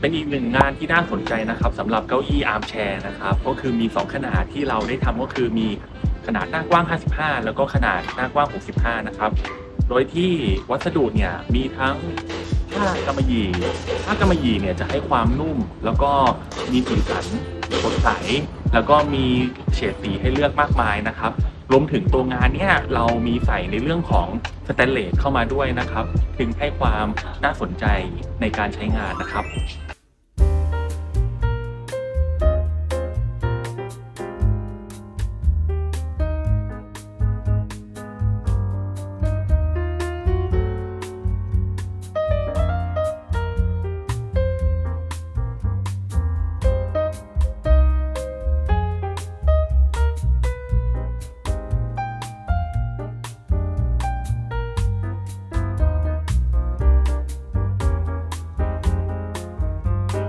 เป็นอีกหนึ่งงานที่น่าสนใจนะครับสำหรับเก้าอี้อาร์มแชร์นะครับก็คือมี 2 ขนาดที่เราได้ทำก็คือมีขนาดหน้ากว้าง 55 แล้วก็ขนาดหน้ากว้าง 65 นะครับ โดยที่วัสดุเนี่ยมีทั้งผ้ากำมะหยี่ผ้ากำมะหยี่เนี่ยจะให้ความนุ่ม แล้วก็มีสีสันสดใส แล้วก็มีเฉดสีให้เลือกมากมายนะครับ รวมถึงตัวงานเนี่ยเรามีใส่ในเรื่องของสแตนเลสเข้ามาด้วยนะครับถึงให้ความน่าสนใจในการใช้งานนะครับ